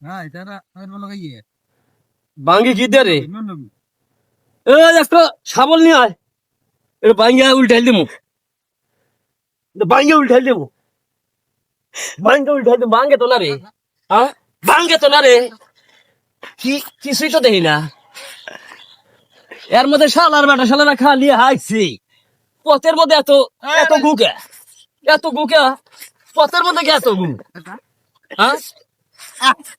হ্যাঁ হ্যাঁ না হ্যাঁ আর বলো বাঙ্গি কি দে রে? এ একটা শাবল নিয়ে আয়। বাঙ্গিয়া উল্টাই দিমু। বাঙ্গিয়া উল্টাই দিমু। বাঙ্গিয়া উল্টাই দিমু। বাঙ্গে তো না রে। হ্যাঁ বাঙ্গে তো না রে। কি কিছুই তো দেখি না। এর মধ্যে শালার বেটা শালারা খালি হাইছি। পথের মধ্যে এত এত গুকে। এত গুকে পথের মধ্যে কি এত গু হ্যাঁ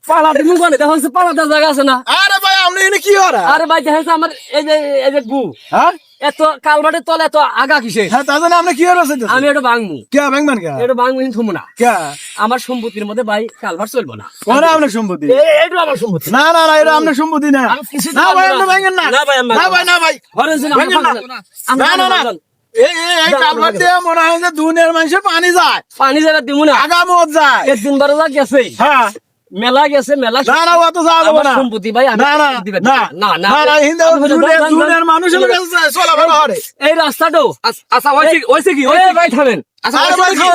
পালা দিমু কোনে? দেখো পালাটা জায়গা আছে না। আরে ভাই আপনি এনে কি ওরা আরে ভাই দেখেন আমার এই যে এই যে গু। হ্যাঁ? এত কালবাটের তলে এত আগা কিসে? হ্যাঁ তাহলে আপনি কি ওরা সেটা আমি এটা ভাঙবো কে কে? এটা ভাঙবো কিন্তু থমু না। কে? আমার সম্পত্তির মধ্যে ভাই কালভার চলবো না। কোন আপনার সম্পত্তি। এটা আমার সম্পত্তি। না না না এটা আপনার সম্পত্তি না। না ভাই আপনি ভাঙেন না। না ভাই না ভাই না। ভাই। জন্য না। না, না, মনে হয় যে দুনিয়ার মানুষের পানি যায়। পানি জায়গা দিব না। আগামত যায়। একদিন বারো লাখ গেছে হ্যাঁ। মেলা গেছে মেলা না না অত যাওয়া না। সম্পত্তি ভাই আমি না না না না হিন্দু এই রাস্তাটো। আচ্ছা হয়েছে হয়েছে কি এই ভাই থামেন। আচ্ছা ভাই কি?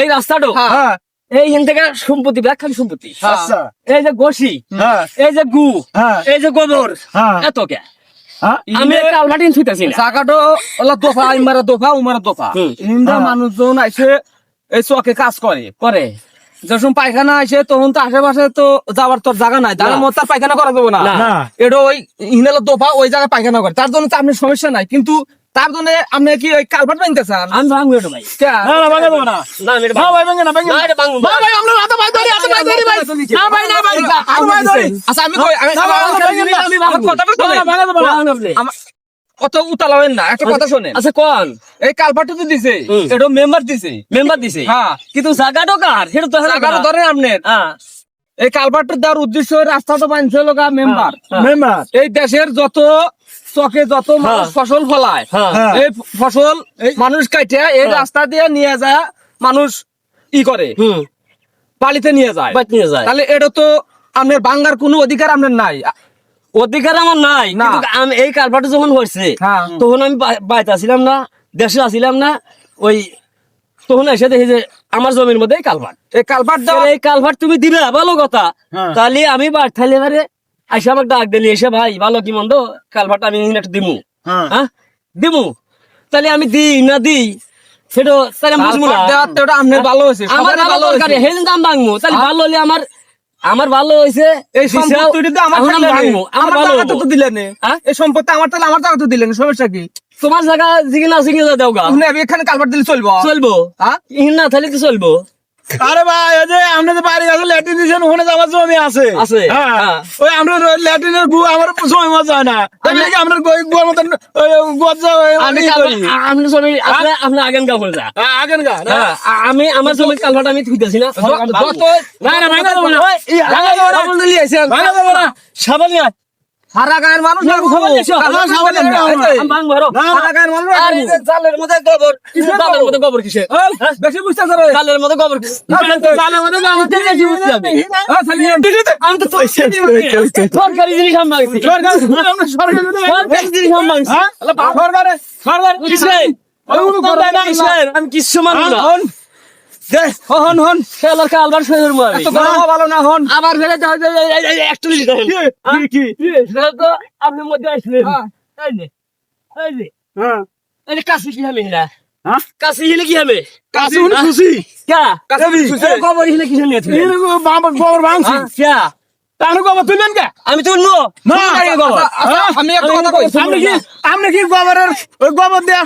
এই রাস্তাটো। হ্যাঁ। এই হিন থেকে সম্পত্তি ব্যাগ খালি সম্পত্তি। আচ্ছা। এই যে গোসি হ্যাঁ। এই যে গু হ্যাঁ। এই যে গোবর হ্যাঁ। এত কে? হ্যাঁ। আমি কালভাটিন ছুইতেছি ওলা দফা ইমারা দফা উমারা দফা। হ্যাঁ। মানুষজন আইসে এই চকে কাজ করে। করে। যখন পায়খানা আসে তখন তো আশেপাশে তো যাওয়ার তোর জায়গা নাই তার না। মতো পায়খানা করা যাবে না এটা ওই ইনালা দফা ওই জায়গায় পায়খানা করে তার জন্য তো আপনার সমস্যা নাই কিন্তু তার জন্য আপনি কি ওই কালভার্ট বানতে চান আমি ভাঙবো এটা ভাই না না ভাঙা দেবো না না ভাই ভাঙে না ভাঙে না, এটা ভাঙবো না ভাই আমরা হাতে ভাই ধরি হাতে ভাই ধরি ভাই না ভাই না ভাই হাতে ভাই ধরি আচ্ছা আমি কই আমি। কথাটা না, ভাঙা দেবো না আপনি। কত উতালা হবেন না? একটা কথা শোনেন। আচ্ছা কোন? এই তো দিছে। এটা মেম্বার দিছে। মেম্বার দিছে? হ্যাঁ। কিন্তু জায়গাটা কার? সেটা তো জায়গাটা ধরেন আপনার। হ্যাঁ। এই দেওয়ার উদ্দেশ্য রাস্তা তো বানছে লোক মেম্বার। হ্যাঁ। মেম্বার। এই দেশের যত চকে যত মানুষ হ্যাঁ। ফসল ফলায় হ্যাঁ। হ্যাঁ। এই ফসল এই- মানুষ কাটে এই হ্যাঁ। রাস্তা দিয়ে নিয়ে যায় মানুষ ই করে। হুম। পালিতে নিয়ে যায়। নিয়ে যায়। তাহলে এটা তো আপনার বাঙ্গার কোনো অধিকার আপনার নাই। অধিকার আমার নাই কিন্তু আমি এই কালভারটা যখন হয়েছে হ্যাঁ। তখন আমি বা- বাড়িতে আসিলাম না দেশে আসিলাম না ওই তখন এসে দেখি যে আমার জমির মধ্যে কালভার এই কালভার্ট দেওয়া এই কালভার তুমি দিবে ভালো কথা। হ্যাঁ। তাহলে আমি বাড়ি থাকলে এবারে আইসা আমাকে ডাক দিলি এসে ভাই ভালো কি মন্দ কালভারটা আমি একটা দিমু। হ্যাঁ। হ্যাঁ? দিমু। তাহলে আমি দিই না দিই সেটা তাহলে বুঝব না। কালভার্ট আপনার ভালো হয়েছে আমার ভালো দরকার। হেন দাম ভাঙবো। তাহলে ভালো হলে আমার আমার ভালো হয়েছে এই সম্পত্তি তো আমার আমার জায়গা তো দিলেন? এই সম্পত্তি আমার তাহলে আমার টাকা তো দিলেন সমস্যা কি? তোমার জায়গা জিগিনা জিগিনা জিগে দাও গা। আমি এখানে কালবার দিলে চলবো। চলবো। হ্যাঁ? না তাহলে কি চলবো। আরে ভাই ওই যে আপনি যে বাড়ি কাছে ল্যাট্রিন দিয়েছেন ওখানে তো আমার জমি আছে। আছে, হ্যাঁ হ্যাঁ। ওই আমরা ল্যাট্রিনের গু আমার জমি মতো হয় না। তাহলে কি আমরা গই গুয়ার গজ্জা আমি আমি জমি আপনি আপনি আগেন গা করে যা। হ্যাঁ, আগেন গা না? আমি আমার জমির কালভারটা আমি থুইতেছি না। না না না। দেবো না। আমল দিলি আইছেন ভাঙা দেবো না। সাবান নিয়ে আয়। সারা গায়ের মানুষ খবর সারা গায়ের মানুষ আর এই যে জালের মধ্যে গোবর জালের মধ্যে গোবর কিসে এই, বেশি বুঝতেছে রে। জালের মধ্যে গোবর জালের মধ্যে জাল ঠিক বুঝতে হবে। হ্যাঁ, আমি তো সরকারি জিনিস আমি ভাঙছি সরকার আমরা সরকার যদি সরকারি জিনিস আমি ভাঙছি হ্যাঁ সরকারে? সরকার? আমি কিচ্ছু মানবো না। হন হন হন খেলার কালবার শরীর মারি এত গরম ভালো না হন। আবার ফেলে দাও যে এই- এই- এই একটা লিটার দেখেন। কি কি তো আপনি মধ্যে আসলেন। হ্যাঁ। এই যে, এই যে, হ্যাঁ। এই যে কাশি কি এরা? হ্যাঁ? কাশি হলে কি হবে? কাশি উনি খুশি। ক্যা। এই খবর হলে কি তুমি এই বাবা গোবর ক্যা তাহলে গোবর তুললেন কে? আমি তুলবো। আচ্ছা, আমি একটা কথা কই আপনি কি আপনি কি গোবরের ওই গোবর দেয়া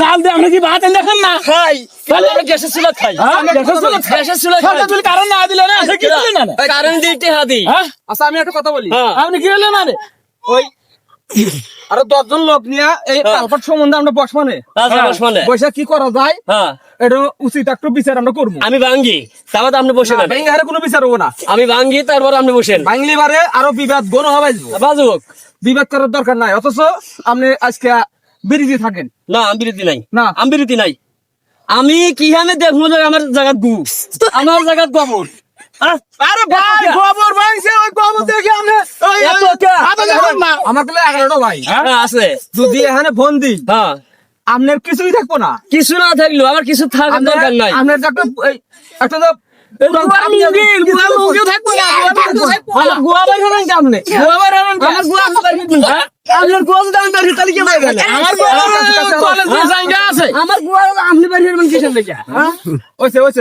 জাল দিয়ে আপনি কি ভাত দেখেন না? খাই। তাহলে আমি গ্যাসের চুলা খাই। হ্যাঁ, গ্যাসের চুলা। গ্যাসের চুলা খাই। সরকার কারণ না দিলে না। কি দিলেন না কারেন্ট দিতে হাতি হ্যাঁ? আচ্ছা আমি একটা কথা বলি। হ্যাঁ। আপনি কি হলেন না রে ওই আরও দশজন লোক নিয়ে এই কালভার্ট সম্বন্ধে আমরা বসমানে বসমানে বৈশাখ কি করা যায়? হ্যাঁ। এটা উচিত একটু বিচার আমরা করব। আমি ভাঙ্গি তারপর আপনি বসে না, ভেঙে হারে কোনো বিচার হব না। আমি ভাঙ্গি তারপর আপনি বসেন। বাংলি বারে আরও বিবাদ গণ হবে বাজুক। বিবাদ করার দরকার নাই অথচ আপনি আজকে বিরোধী থাকেন। না আমি বিরতি নাই। না। আমি বিরতি নাই। আমি কি আমি দেখব আমার জায়গাত গু আমার জায়গাত গোবর। আরে ভাই গোবর দেখে আমরা ওই এত কে? হাতে দেখুন না আমার তাহলে এগারোটা ভাই। হ্যাঁ, আছে। যদি এখানে ফোন দিই হ্যাঁ। আপনার কিছুই থাকব না। কিছু না থাকল আমার কিছু থাকার দরকার নাই। আপনার একটা এই, একটা তো। আমার গোয়া গুয়া আপনি কিসের? হ্যাঁ?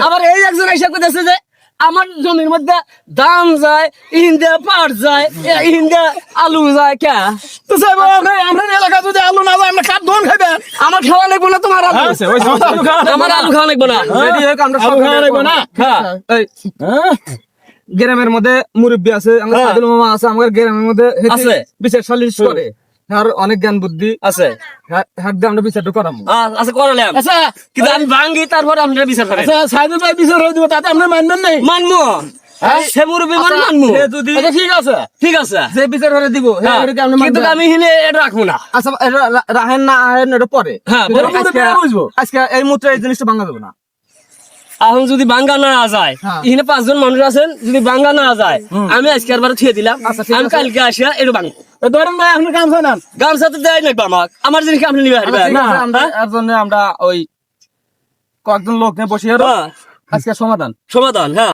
আবার এই একজন এসে করতেছে যে আমার জমির মধ্যে ধান যায় ইন্দা পাট যায় ইন্দা আলু যায় কে? তো সাহেব আমরা আমরা এলাকা যদি আলু না যায় আমরা কাপ ধন খাইবে? আমার খাওয়া লাগবো না তোমার আলু। খাওয়া আমার আলু খাওয়া লাগবো না। রেডি হোক আমরা আলু খাওয়া লাগবে না? হ্যাঁ হ্যাঁ। গ্রামের মধ্যে মুরব্বী আছে আমার হ্যাঁ। মামা আছে আমার গ্রামের মধ্যে। বিচার সালিশ করে। আর অনেক জ্ঞান বুদ্ধি আছে। হাত দিয়ে আমরা বিচারটা করাবো। আ- করালাম। আচ্ছা কিন্তু আমি ভাঙ্গি তারপর আপনারা বিচার করেন আচ্ছা সাইদুল ভাই বিচার হয়ে দিব তাতে আপনি মানবেন নাই? মানমু সে মুরব্বী মান মানমু সে যদি আচ্ছা বিচার হ্যাঁ, হ্যাঁ, না। আচ্ছা না হ্যাঁ, এখন যদি বাঙ্গা যায় হ্যাঁ। এখানে পাঁচজন মানুষ আছেন যদি বাঙ্গা না যায় আমি আজকে একবার থিয়ে দিলাম। আচ্ছা, আমি। কালকে আসিয়া এটা বাঙ্গ ধরেন ভাই আপনি কাম জানান গামছা তো দেয় লাগবে আমাক আমার জিনিস আপনি নিবে হ্যাঁ? জন্য আমরা ওই কয়েকজন লোক নিয়ে বসে হ্যাঁ, আজকে সমাধান। সমাধান হ্যাঁ।